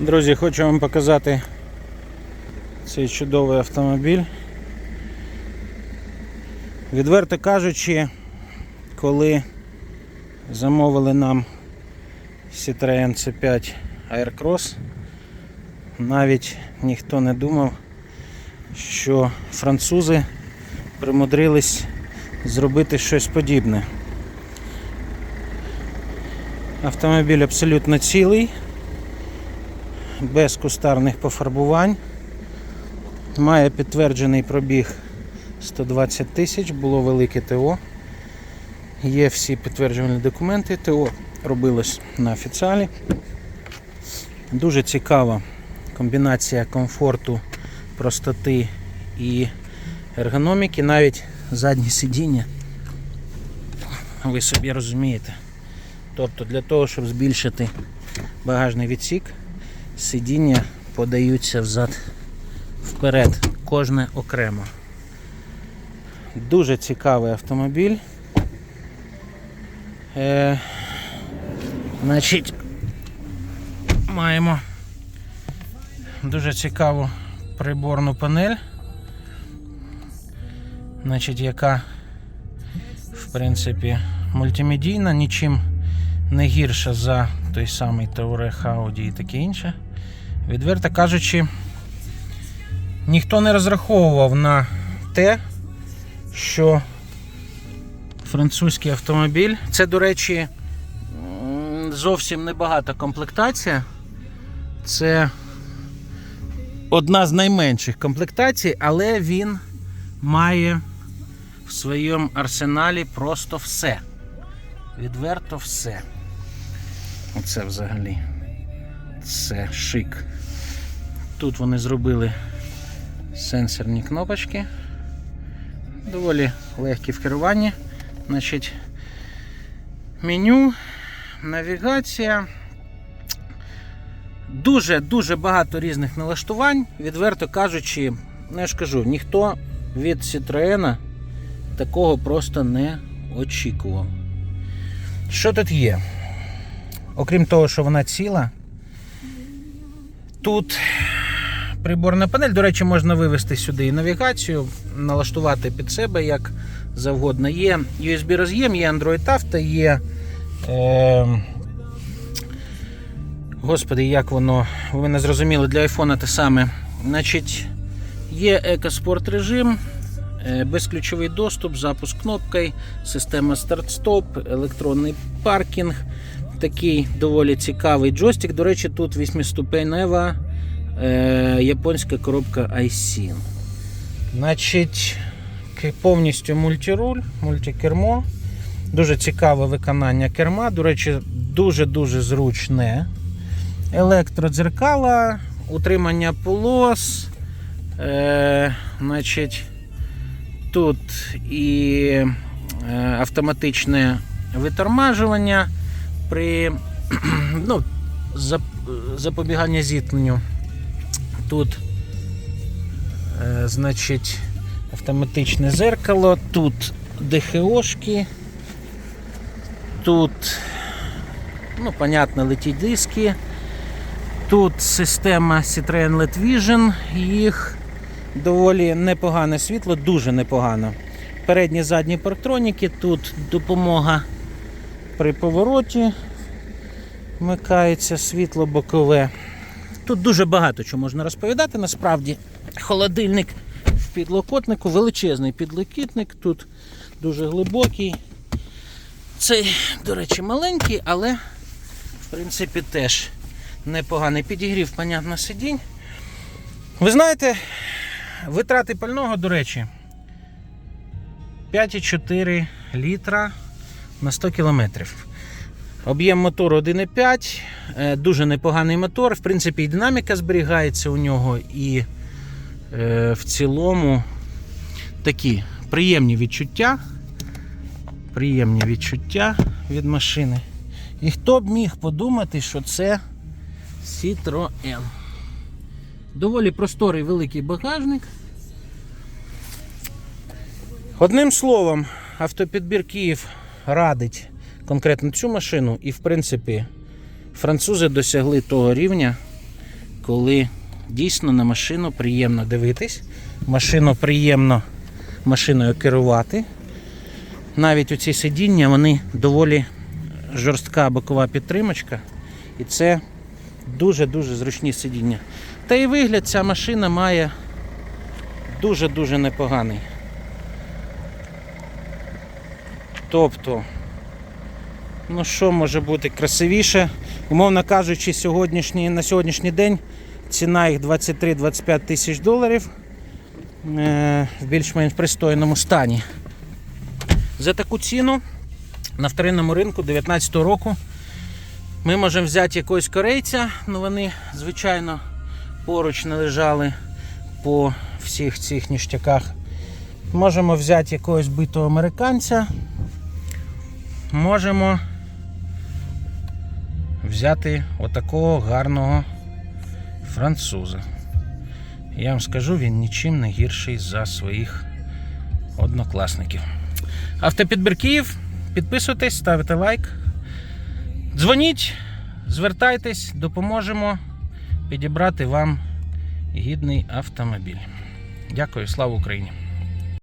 Друзі, хочу вам показати цей чудовий автомобіль. Відверто кажучи, коли замовили нам Citroen C5 Aircross, навіть ніхто не думав, що французи примудрились зробити щось подібне. Автомобіль абсолютно цілий, без кустарних пофарбувань. Має підтверджений пробіг 120 тисяч, було велике ТО. Є всі підтверджувальні документи. ТО робилось на офіціалі. Дуже цікава комбінація комфорту, простоти і ергономіки, навіть задні сидіння. Ви собі розумієте. Тобто для того, щоб збільшити багажний відсік, сидіння подаються взад вперед, кожне окремо. Дуже цікавий автомобіль. Е, значить, маємо дуже цікаву приборну панель, значить, яка в принципі мультимедійна, нічим не гірша за той самий Touareg Audi і таке інше. Відверто кажучи, ніхто не розраховував на те, що французький автомобіль. Це, до речі, зовсім небагата комплектація. Це одна з найменших комплектацій, але він має в своєму арсеналі просто все. Відверто все. Оце взагалі. Це шик. Тут вони зробили сенсорні кнопочки. Доволі легкі в керуванні. Значить, меню, навігація. Дуже-дуже багато різних налаштувань. Відверто кажучи, ну я ж кажу, ніхто від Citroën такого просто не очікував. Що тут є? Окрім того, що вона ціла, тут приборна панель, до речі, можна вивести сюди і навігацію, налаштувати під себе як завгодно. Є USB роз'єм, є Android Auto, є. Е, господи, як воно, ви не зрозуміли, для iPhone те саме. Значить, є екоспорт режим, е, безключовий доступ, запуск кнопкою, система старт-стоп, електронний паркінг. Такий доволі цікавий джойстик. До речі, тут 8-ступенева е, японська коробка iSyn. Значить, повністю мультируль, мультикермо. Дуже цікаве виконання керма. До речі, дуже-дуже зручне. Електродзеркала, утримання полос. Е, значить, тут і е, автоматичне витормажування при ну, запобігання зіткненню. Тут, е, значить, автоматичне зеркало, тут ДХОшки, тут, ну, понятно, летіть диски. Тут система Citroen LED Vision, їх доволі непогане світло, дуже непогано. Передні задні парктроніки, тут допомога при повороті. Вмикається світло бокове. Тут дуже багато чого можна розповідати. Насправді, холодильник в підлокотнику, величезний підлокітник, тут дуже глибокий. Цей, до речі, маленький, але в принципі теж непоганий підігрів, понятно, сидінь. Ви знаєте, витрати пального, до речі, 5,4 літра на 100 кілометрів. Об'єм мотору 1,5, е, дуже непоганий мотор. В принципі, і динаміка зберігається у нього, і е, в цілому такі приємні відчуття. Приємні відчуття від машини. І хто б міг подумати, що це Citroën. Доволі просторий великий багажник. Одним словом, автопідбір Київ радить конкретно цю машину, і в принципі французи досягли того рівня, коли дійсно на машину приємно дивитись, машину приємно машиною керувати. Навіть у ці сидіння вони доволі жорстка бокова підтримочка. І це дуже-дуже зручні сидіння. Та і вигляд ця машина має дуже-дуже непоганий. Тобто, ну що може бути красивіше? Умовно кажучи, сьогоднішній, на сьогоднішній день ціна їх 23-25 тисяч доларів е, в більш-менш пристойному стані. За таку ціну на вторинному ринку 2019 року ми можемо взяти якогось корейця, ну вони, звичайно, поруч не лежали по всіх цих ніштяках. Можемо взяти якогось битого американця. Можемо взяти отакого гарного француза. Я вам скажу, він нічим не гірший за своїх однокласників. Автопідбір Київ. Підписуйтесь, ставте лайк. Дзвоніть, звертайтесь, допоможемо підібрати вам гідний автомобіль. Дякую, слава Україні!